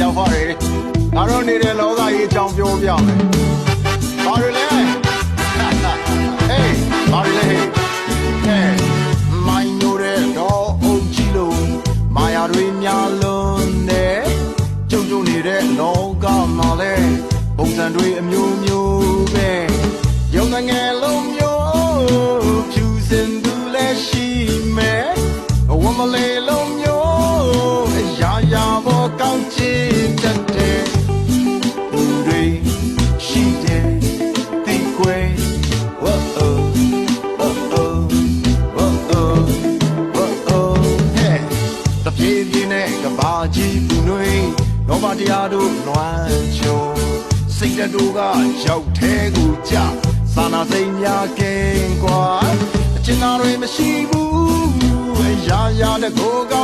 ရောက်ပါလေငါတို့နေတဲ့လောကကြီးအကြောင်းပြောပြမယ်ဘာတွေလဲဟေးဘာတွေလဲဟေးဟဲ့မိုင်းနိုးတဲ့တော့အုပ်ကြီးလို့မာယာတွေများလုံးနဲ့ကြုံကြုံနေတဲ့လောကမှာလဲပုံစံတွေအမျိုးမျိုးပဲရုံငယ်လုံးမျိုးဖြူစင်သူလည်းရှိမယ်ဝမလေး ကြီးပူနွေလောဘတရားတို့လွမ်းချောစိတ်တို့ကရောက်သေးကိုကြသာနာစိတ်များကင်းကွာအကျဉ်းသားတွေမရှိဘူးအရာရာတကိုက